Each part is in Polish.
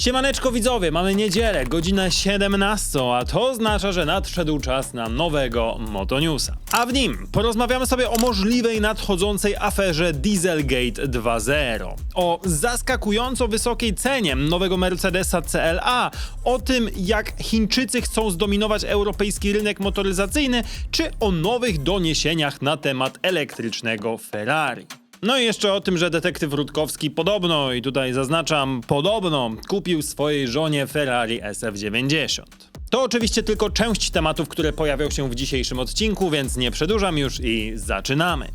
Siemaneczko widzowie, mamy niedzielę, godzinę 17, a to oznacza, że nadszedł czas na nowego Motoniusa. A w nim porozmawiamy sobie o możliwej nadchodzącej aferze Dieselgate 2.0, o zaskakująco wysokiej cenie nowego Mercedesa CLA, o tym jak Chińczycy chcą zdominować europejski rynek motoryzacyjny, czy o nowych doniesieniach na temat elektrycznego Ferrari. No i jeszcze o tym, że detektyw Rutkowski podobno, i tutaj zaznaczam, podobno kupił swojej żonie Ferrari SF90. To oczywiście tylko część tematów, które pojawią się w dzisiejszym odcinku, więc nie przedłużam już i zaczynamy.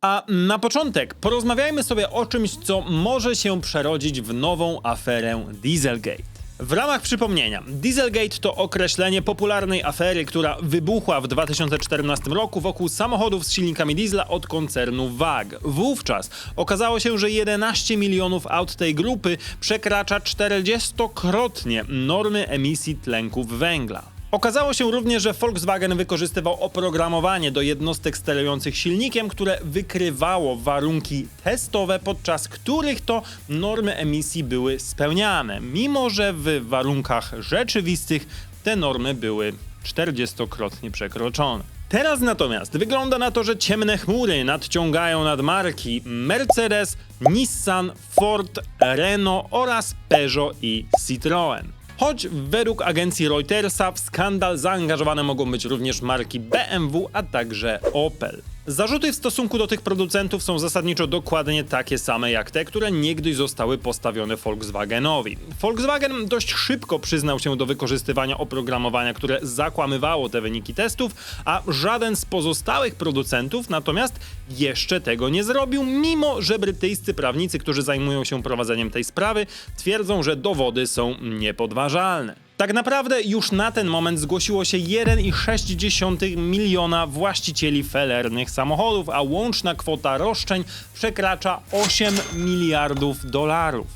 A na początek porozmawiajmy sobie o czymś, co może się przerodzić w nową aferę Dieselgate. W ramach przypomnienia, Dieselgate to określenie popularnej afery, która wybuchła w 2014 roku wokół samochodów z silnikami diesla od koncernu WAG. Wówczas okazało się, że 11 milionów aut tej grupy przekracza 40-krotnie normy emisji tlenków węgla. Okazało się również, że Volkswagen wykorzystywał oprogramowanie do jednostek sterujących silnikiem, które wykrywało warunki testowe, podczas których to normy emisji były spełniane, mimo że w warunkach rzeczywistych te normy były 40-krotnie przekroczone. Teraz natomiast wygląda na to, że ciemne chmury nadciągają nad marki Mercedes, Nissan, Ford, Renault oraz Peugeot i Citroën. Choć według agencji Reutersa w skandal zaangażowane mogą być również marki BMW, a także Opel. Zarzuty w stosunku do tych producentów są zasadniczo dokładnie takie same jak te, które niegdyś zostały postawione Volkswagenowi. Volkswagen dość szybko przyznał się do wykorzystywania oprogramowania, które zakłamywało te wyniki testów, a żaden z pozostałych producentów natomiast jeszcze tego nie zrobił, mimo że brytyjscy prawnicy, którzy zajmują się prowadzeniem tej sprawy, twierdzą, że dowody są niepodważalne. Tak naprawdę już na ten moment zgłosiło się 1,6 miliona właścicieli felernych samochodów, a łączna kwota roszczeń przekracza 8 miliardów dolarów.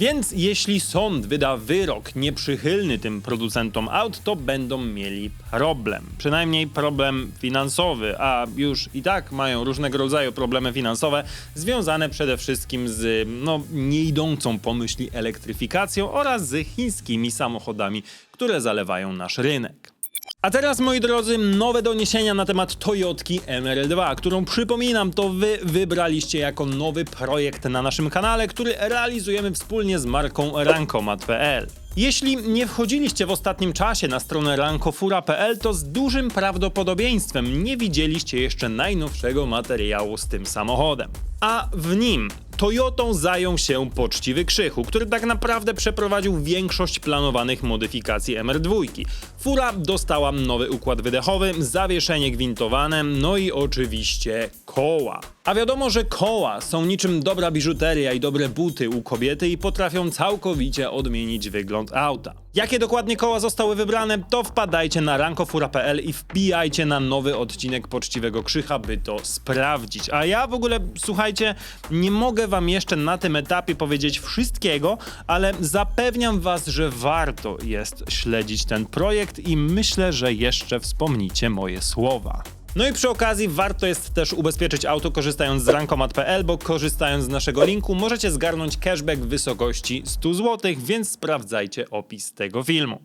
Więc jeśli sąd wyda wyrok nieprzychylny tym producentom aut, to będą mieli problem. Przynajmniej problem finansowy, a już i tak mają różnego rodzaju problemy finansowe związane przede wszystkim z no, nieidącą po myśli elektryfikacją oraz z chińskimi samochodami, które zalewają nasz rynek. A teraz, moi drodzy, nowe doniesienia na temat Toyotki MR2, którą przypominam, to wy wybraliście jako nowy projekt na naszym kanale, który realizujemy wspólnie z marką Rankomat.pl. Jeśli nie wchodziliście w ostatnim czasie na stronę rankofura.pl, to z dużym prawdopodobieństwem nie widzieliście jeszcze najnowszego materiału z tym samochodem. A w nim Toyotą zajął się poczciwy Krzychu, który tak naprawdę przeprowadził większość planowanych modyfikacji MR2. Fura dostała nowy układ wydechowy, zawieszenie gwintowane, no i oczywiście koła. A wiadomo, że koła są niczym dobra biżuteria i dobre buty u kobiety i potrafią całkowicie odmienić wygląd auta. Jakie dokładnie koła zostały wybrane, to wpadajcie na rankofura.pl i wbijajcie na nowy odcinek Poczciwego Krzycha, by to sprawdzić. A ja w ogóle, słuchajcie, nie mogę wam jeszcze na tym etapie powiedzieć wszystkiego, ale zapewniam was, że warto jest śledzić ten projekt i myślę, że jeszcze wspomnicie moje słowa. No i przy okazji warto jest też ubezpieczyć auto korzystając z rankomat.pl, bo korzystając z naszego linku możecie zgarnąć cashback w wysokości 100 zł, więc sprawdzajcie opis tego filmu.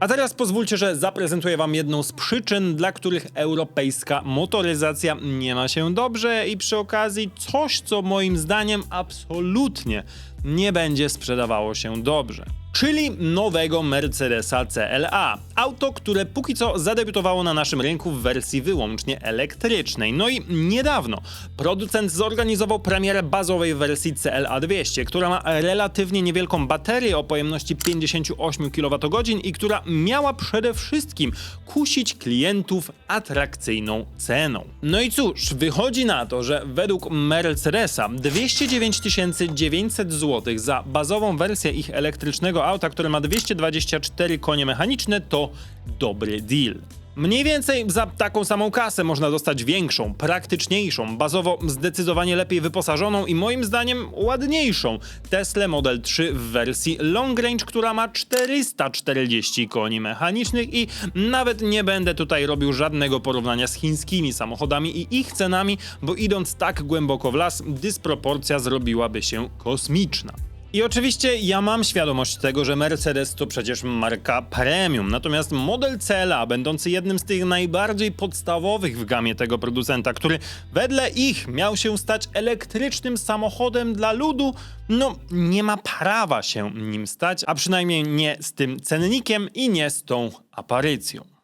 A teraz pozwólcie, że zaprezentuję Wam jedną z przyczyn, dla których europejska motoryzacja nie ma się dobrze i przy okazji coś, co moim zdaniem absolutnie nie będzie sprzedawało się dobrze. Czyli nowego Mercedesa CLA. Auto, które póki co zadebiutowało na naszym rynku w wersji wyłącznie elektrycznej. No i niedawno producent zorganizował premierę bazowej wersji CLA 200, która ma relatywnie niewielką baterię o pojemności 58 kWh i która miała przede wszystkim kusić klientów atrakcyjną ceną. No i cóż, wychodzi na to, że według Mercedesa 209 900 zł za bazową wersję ich elektrycznego auta, które ma 224 konie mechaniczne, to dobry deal. Mniej więcej za taką samą kasę można dostać większą, praktyczniejszą, bazowo zdecydowanie lepiej wyposażoną i moim zdaniem ładniejszą Tesla Model 3 w wersji Long Range, która ma 440 koni mechanicznych i nawet nie będę tutaj robił żadnego porównania z chińskimi samochodami i ich cenami, bo idąc tak głęboko w las, dysproporcja zrobiłaby się kosmiczna. I oczywiście ja mam świadomość tego, że Mercedes to przecież marka premium, natomiast model CLA, będący jednym z tych najbardziej podstawowych w gamie tego producenta, który wedle ich miał się stać elektrycznym samochodem dla ludu, no nie ma prawa się nim stać, a przynajmniej nie z tym cennikiem i nie z tą aparycją.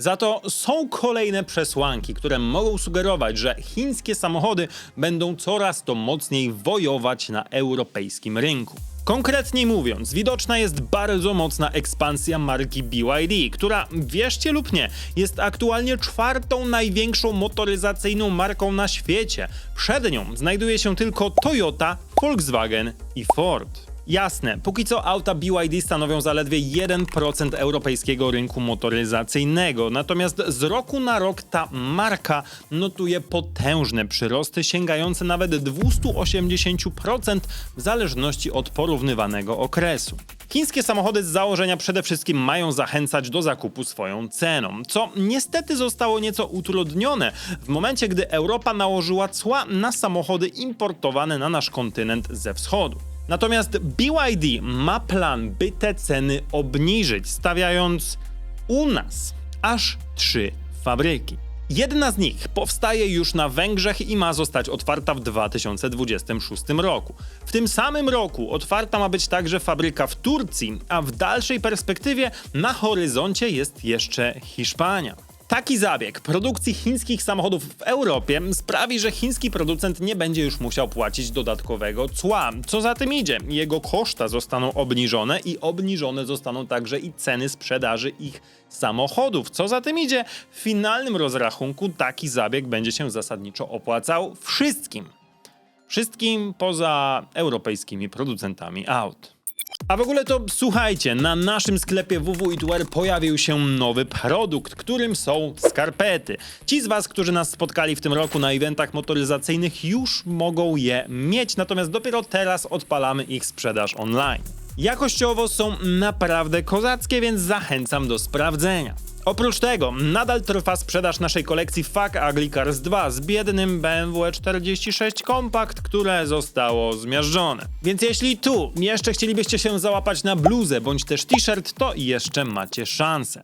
Za to są kolejne przesłanki, które mogą sugerować, że chińskie samochody będą coraz to mocniej wojować na europejskim rynku. Konkretniej mówiąc, widoczna jest bardzo mocna ekspansja marki BYD, która, wierzcie lub nie, jest aktualnie czwartą największą motoryzacyjną marką na świecie. Przed nią znajduje się tylko Toyota, Volkswagen i Ford. Jasne, póki co auta BYD stanowią zaledwie 1% europejskiego rynku motoryzacyjnego, natomiast z roku na rok ta marka notuje potężne przyrosty sięgające nawet 280% w zależności od porównywanego okresu. Chińskie samochody z założenia przede wszystkim mają zachęcać do zakupu swoją ceną, co niestety zostało nieco utrudnione w momencie, gdy Europa nałożyła cła na samochody importowane na nasz kontynent ze wschodu. Natomiast BYD ma plan, by te ceny obniżyć, stawiając u nas aż trzy fabryki. Jedna z nich powstaje już na Węgrzech i ma zostać otwarta w 2026 roku. W tym samym roku otwarta ma być także fabryka w Turcji, a w dalszej perspektywie na horyzoncie jest jeszcze Hiszpania. Taki zabieg produkcji chińskich samochodów w Europie sprawi, że chiński producent nie będzie już musiał płacić dodatkowego cła. Co za tym idzie, jego koszta zostaną obniżone i obniżone zostaną także i ceny sprzedaży ich samochodów. Co za tym idzie, w finalnym rozrachunku taki zabieg będzie się zasadniczo opłacał wszystkim. Wszystkim poza europejskimi producentami aut. A w ogóle to słuchajcie, na naszym sklepie www.itwear pojawił się nowy produkt, którym są skarpety. Ci z was, którzy nas spotkali w tym roku na eventach motoryzacyjnych już mogą je mieć, natomiast dopiero teraz odpalamy ich sprzedaż online. Jakościowo są naprawdę kozackie, więc zachęcam do sprawdzenia. Oprócz tego, nadal trwa sprzedaż naszej kolekcji Fuck Ugly Cars 2 z biednym BMW 46 Compact, które zostało zmiażdżone. Więc jeśli tu jeszcze chcielibyście się załapać na bluzę bądź też t-shirt, to jeszcze macie szansę.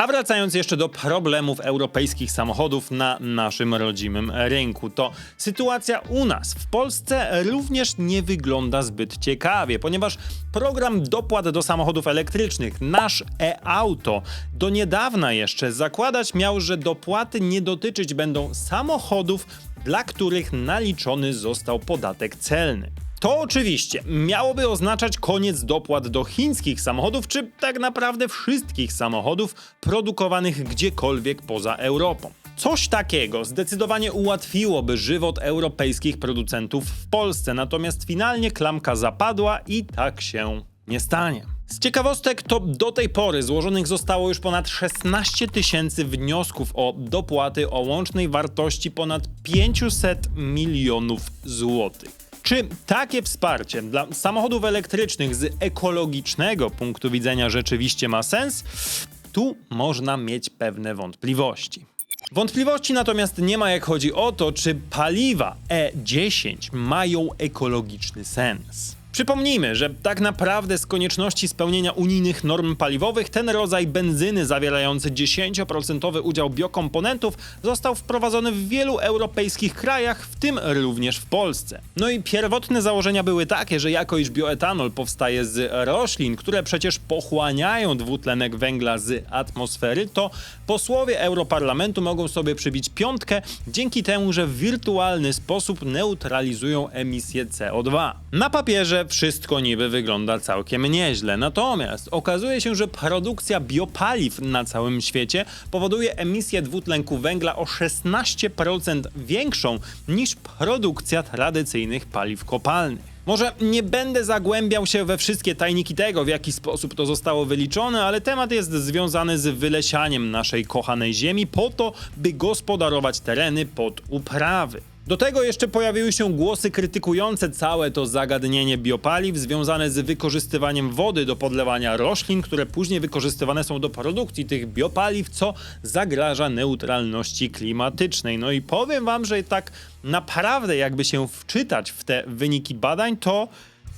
A wracając jeszcze do problemów europejskich samochodów na naszym rodzimym rynku, to sytuacja u nas w Polsce również nie wygląda zbyt ciekawie, ponieważ program dopłat do samochodów elektrycznych, nasz e-auto, do niedawna jeszcze zakładać miał, że dopłaty nie dotyczyć będą samochodów, dla których naliczony został podatek celny. To oczywiście miałoby oznaczać koniec dopłat do chińskich samochodów, czy tak naprawdę wszystkich samochodów produkowanych gdziekolwiek poza Europą. Coś takiego zdecydowanie ułatwiłoby żywot europejskich producentów w Polsce, natomiast finalnie klamka zapadła i tak się nie stanie. Z ciekawostek to do tej pory złożonych zostało już ponad 16 tysięcy wniosków o dopłaty o łącznej wartości ponad 500 milionów złotych. Czy takie wsparcie dla samochodów elektrycznych z ekologicznego punktu widzenia rzeczywiście ma sens? Tu można mieć pewne wątpliwości. Wątpliwości natomiast nie ma, jak chodzi o to, czy paliwa E10 mają ekologiczny sens. Przypomnijmy, że tak naprawdę z konieczności spełnienia unijnych norm paliwowych ten rodzaj benzyny zawierający 10% udział biokomponentów został wprowadzony w wielu europejskich krajach, w tym również w Polsce. No i pierwotne założenia były takie, że jako iż bioetanol powstaje z roślin, które przecież pochłaniają dwutlenek węgla z atmosfery, to posłowie Europarlamentu mogą sobie przybić piątkę dzięki temu, że w wirtualny sposób neutralizują emisję CO2. Na papierze wszystko niby wygląda całkiem nieźle. Natomiast okazuje się, że produkcja biopaliw na całym świecie powoduje emisję dwutlenku węgla o 16% większą niż produkcja tradycyjnych paliw kopalnych. Może nie będę zagłębiał się we wszystkie tajniki tego, w jaki sposób to zostało wyliczone, ale temat jest związany z wylesianiem naszej kochanej ziemi po to, by gospodarować tereny pod uprawy. Do tego jeszcze pojawiły się głosy krytykujące całe to zagadnienie biopaliw związane z wykorzystywaniem wody do podlewania roślin, które później wykorzystywane są do produkcji tych biopaliw, co zagraża neutralności klimatycznej. No i powiem wam, że tak naprawdę jakby się wczytać w te wyniki badań, to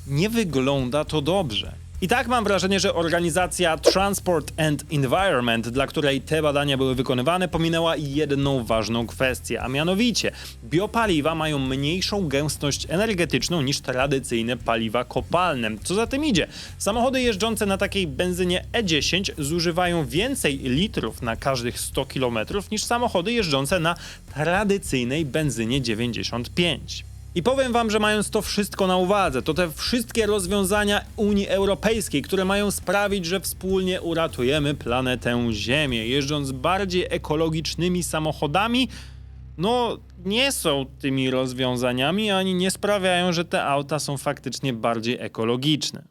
nie wygląda to dobrze. I tak mam wrażenie, że organizacja Transport and Environment, dla której te badania były wykonywane, pominęła jedną ważną kwestię, a mianowicie biopaliwa mają mniejszą gęstość energetyczną niż tradycyjne paliwa kopalne. Co za tym idzie? Samochody jeżdżące na takiej benzynie E10 zużywają więcej litrów na każdych 100 km niż samochody jeżdżące na tradycyjnej benzynie 95. I powiem wam, że mając to wszystko na uwadze, to te wszystkie rozwiązania Unii Europejskiej, które mają sprawić, że wspólnie uratujemy planetę Ziemię, jeżdżąc bardziej ekologicznymi samochodami, no nie są tymi rozwiązaniami, ani nie sprawiają, że te auta są faktycznie bardziej ekologiczne.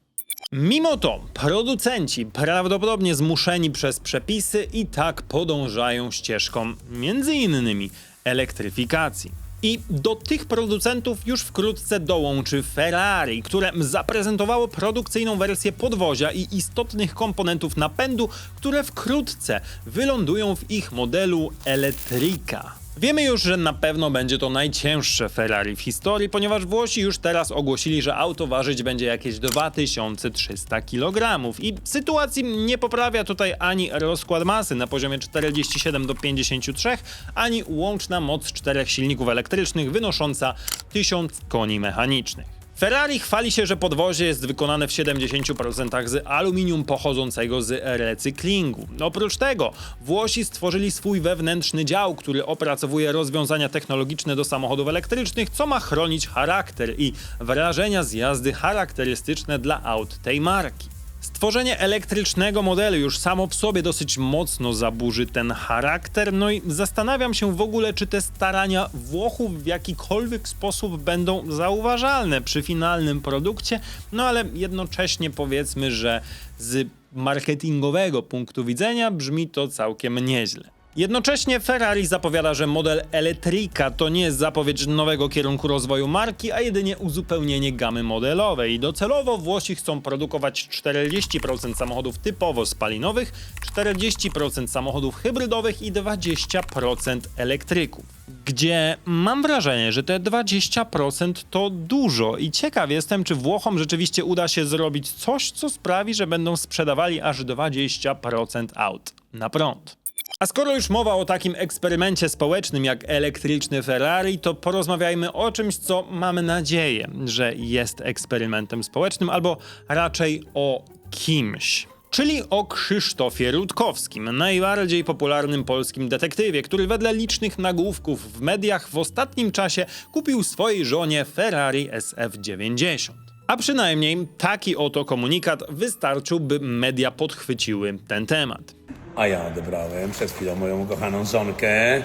Mimo to producenci, prawdopodobnie zmuszeni przez przepisy, i tak podążają ścieżką między innymi elektryfikacji. I do tych producentów już wkrótce dołączy Ferrari, które zaprezentowało produkcyjną wersję podwozia i istotnych komponentów napędu, które wkrótce wylądują w ich modelu Electrica. Wiemy już, że na pewno będzie to najcięższe Ferrari w historii, ponieważ Włosi już teraz ogłosili, że auto ważyć będzie jakieś 2300 kg. I sytuacji nie poprawia tutaj ani rozkład masy na poziomie 47 do 53, ani łączna moc czterech silników elektrycznych wynosząca 1000 koni mechanicznych. Ferrari chwali się, że podwozie jest wykonane w 70% z aluminium pochodzącego z recyklingu. Oprócz tego Włosi stworzyli swój wewnętrzny dział, który opracowuje rozwiązania technologiczne do samochodów elektrycznych, co ma chronić charakter i wrażenia z jazdy charakterystyczne dla aut tej marki. Stworzenie elektrycznego modelu już samo w sobie dosyć mocno zaburzy ten charakter, no i zastanawiam się w ogóle, czy te starania Włochów w jakikolwiek sposób będą zauważalne przy finalnym produkcie, no ale jednocześnie powiedzmy, że z marketingowego punktu widzenia brzmi to całkiem nieźle. Jednocześnie Ferrari zapowiada, że model Electrica to nie jest zapowiedź nowego kierunku rozwoju marki, a jedynie uzupełnienie gamy modelowej. Docelowo Włosi chcą produkować 40% samochodów typowo spalinowych, 40% samochodów hybrydowych i 20% elektryków. Gdzie mam wrażenie, że te 20% to dużo i ciekaw jestem, czy Włochom rzeczywiście uda się zrobić coś, co sprawi, że będą sprzedawali aż 20% aut na prąd. A skoro już mowa o takim eksperymencie społecznym jak elektryczny Ferrari, to porozmawiajmy o czymś, co mamy nadzieję, że jest eksperymentem społecznym, albo raczej o kimś. Czyli o Krzysztofie Rutkowskim, najbardziej popularnym polskim detektywie, który wedle licznych nagłówków w mediach w ostatnim czasie kupił swojej żonie Ferrari SF90. A przynajmniej taki oto komunikat wystarczył, by media podchwyciły ten temat. A ja odebrałem przed chwilą moją kochaną żonkę,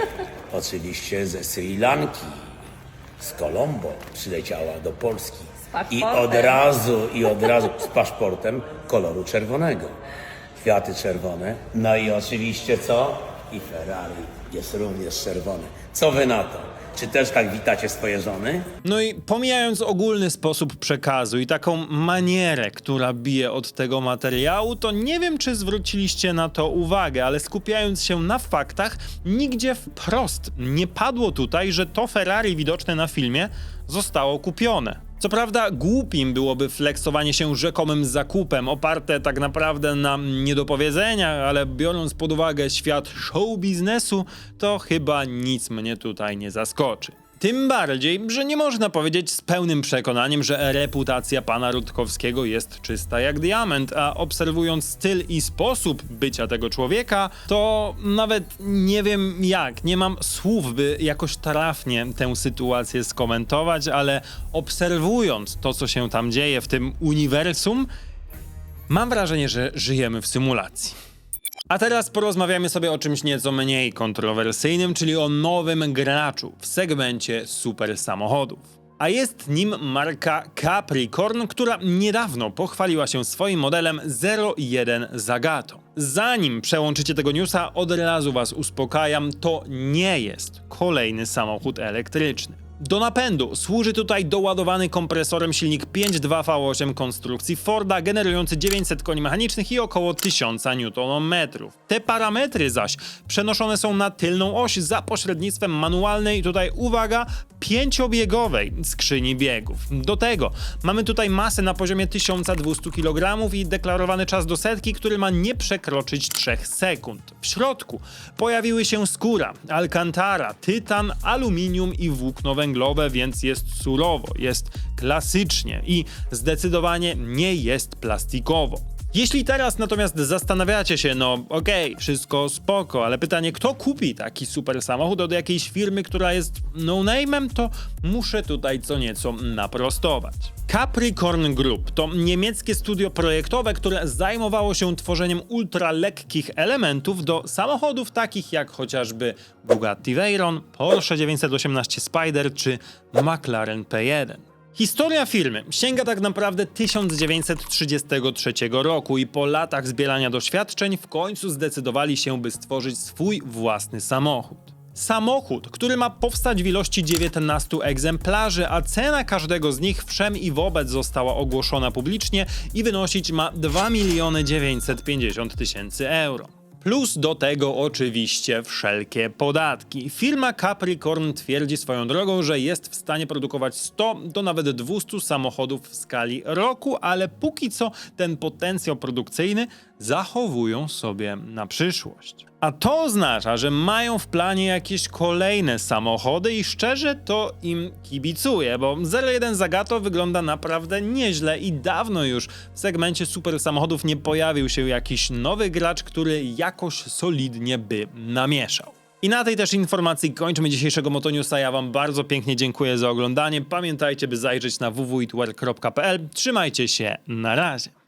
oczywiście ze Sri Lanki. Z Colombo przyleciała do Polski. I od razu, i od razu z paszportem koloru czerwonego. Kwiaty czerwone. No i oczywiście co? I Ferrari jest również czerwone. Co wy na to? Czy też tak witacie swoje żony? No i pomijając ogólny sposób przekazu i taką manierę, która bije od tego materiału, to nie wiem, czy zwróciliście na to uwagę, ale skupiając się na faktach, nigdzie wprost nie padło tutaj, że to Ferrari widoczne na filmie zostało kupione. Co prawda, głupim byłoby flexowanie się rzekomym zakupem, oparte tak naprawdę na niedopowiedzeniach, ale biorąc pod uwagę świat show biznesu, to chyba nic mnie tutaj nie zaskoczy. Tym bardziej, że nie można powiedzieć z pełnym przekonaniem, że reputacja pana Rutkowskiego jest czysta jak diament, a obserwując styl i sposób bycia tego człowieka, to nawet nie wiem jak, nie mam słów, by jakoś trafnie tę sytuację skomentować, ale obserwując to, co się tam dzieje w tym uniwersum, mam wrażenie, że żyjemy w symulacji. A teraz porozmawiamy sobie o czymś nieco mniej kontrowersyjnym, czyli o nowym graczu w segmencie super samochodów. A jest nim marka Capricorn, która niedawno pochwaliła się swoim modelem 01 Zagato. Zanim przełączycie tego newsa, od razu was uspokajam, to nie jest kolejny samochód elektryczny. Do napędu służy tutaj doładowany kompresorem silnik 5.2 V8 konstrukcji Forda, generujący 900 koni mechanicznych i około 1000 Nm. Te parametry zaś przenoszone są na tylną oś za pośrednictwem manualnej, tutaj uwaga, pięciobiegowej skrzyni biegów. Do tego mamy tutaj masę na poziomie 1200 kg i deklarowany czas do setki, który ma nie przekroczyć 3 sekund. W środku pojawiły się skóra, alcantara, tytan, aluminium i włókno węglowe, więc jest surowo, jest klasycznie i zdecydowanie nie jest plastikowo. Jeśli teraz natomiast zastanawiacie się, no okej, wszystko spoko, ale pytanie, kto kupi taki super samochód od jakiejś firmy, która jest no-name'em, to muszę tutaj co nieco naprostować. Capricorn Group to niemieckie studio projektowe, które zajmowało się tworzeniem ultralekkich elementów do samochodów takich jak chociażby Bugatti Veyron, Porsche 918 Spider czy McLaren P1. Historia firmy sięga tak naprawdę 1933 roku i po latach zbierania doświadczeń w końcu zdecydowali się, by stworzyć swój własny samochód. Samochód, który ma powstać w ilości 19 egzemplarzy, a cena każdego z nich wszem i wobec została ogłoszona publicznie i wynosić ma 2 miliony 950 tysięcy euro. Plus do tego oczywiście wszelkie podatki. Firma Capricorn twierdzi swoją drogą, że jest w stanie produkować 100 do nawet 200 samochodów w skali roku, ale póki co ten potencjał produkcyjny zachowują sobie na przyszłość. A to oznacza, że mają w planie jakieś kolejne samochody i szczerze to im kibicuję, bo 01 Zagato wygląda naprawdę nieźle i dawno już w segmencie super samochodów nie pojawił się jakiś nowy gracz, który jakoś solidnie by namieszał. I na tej też informacji kończymy dzisiejszego Motoniusa. Ja wam bardzo pięknie dziękuję za oglądanie. Pamiętajcie, by zajrzeć na www.itwear.pl. Trzymajcie się, na razie.